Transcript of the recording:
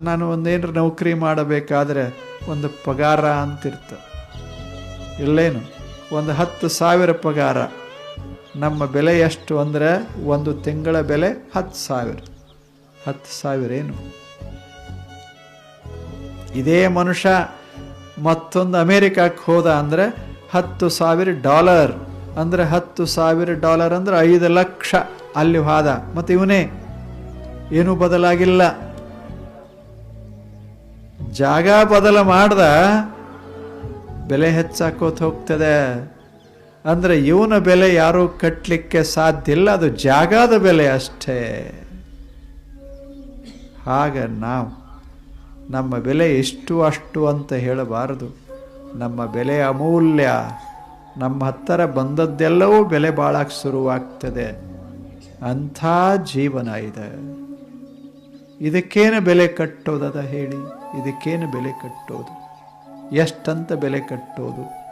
ನಾನು ಒಂದೇನು ನೌಕರಿ ಮಾಡಬೇಕಾದ್ರೆ ಒಂದು ಪಗಾರ ಅಂತಿರ್ತ. ಇಲ್ಲೇನು? ಒಂದು ಹತ್ತು ಸಾವಿರ ಪಗಾರ. ನಮ್ಮ ಬೆಲೆ ಎಷ್ಟು ಅಂದರೆ ಒಂದು ತಿಂಗಳ ಬೆಲೆ ಹತ್ತು ಸಾವಿರ. ಹತ್ತು ಸಾವಿರ ಏನು? ಇದೇ ಮನುಷ್ಯ ಮತ್ತೊಂದು ಅಮೇರಿಕಕ್ಕೆ ಹೋದ ಅಂದರೆ ಹತ್ತು ಸಾವಿರ ಡಾಲರ್. ಅಂದರೆ ಹತ್ತು ಸಾವಿರ ಡಾಲರ್ ಅಂದರೆ ಐದು ಲಕ್ಷ. ಅಲ್ಲಿ ಹೋದ. ಮತ್ತು ಇವನೇ ಏನೂ ಬದಲಾಗಿಲ್ಲ. ಜಾಗ ಬದಲು ಮಾಡ್ದ ಬೆಲೆ ಹೆಚ್ಚಾಕೋತ ಹೋಗ್ತದೆ. ಅಂದರೆ ಇವನ ಬೆಲೆ ಯಾರೂ ಕಟ್ಟಲಿಕ್ಕೆ ಸಾಧ್ಯ ಇಲ್ಲ, ಅದು ಜಾಗದ ಬೆಲೆ ಅಷ್ಟೇ. ಹಾಗೆ ನಾವು ನಮ್ಮ ಬೆಲೆ ಎಷ್ಟು ಅಷ್ಟು ಅಂತ ಹೇಳಬಾರದು. ನಮ್ಮ ಬೆಲೆ ಅಮೂಲ್ಯ. ನಮ್ಮ ಹತ್ತಿರ ಬಂದದ್ದೆಲ್ಲವೂ ಬೆಲೆ ಬಾಳಕ್ಕೆ ಶುರುವಾಗ್ತದೆ. ಅಂಥ ಜೀವನ ಇದೆ. ಇದಕ್ಕೇನು ಬೆಲೆ ಕಟ್ಟೋದದ ಹೇಳಿ? ಇದಕ್ಕೇನು ಬೆಲೆ ಕಟ್ಟೋದು? ಎಷ್ಟಂತ ಬೆಲೆ ಕಟ್ಟೋದು?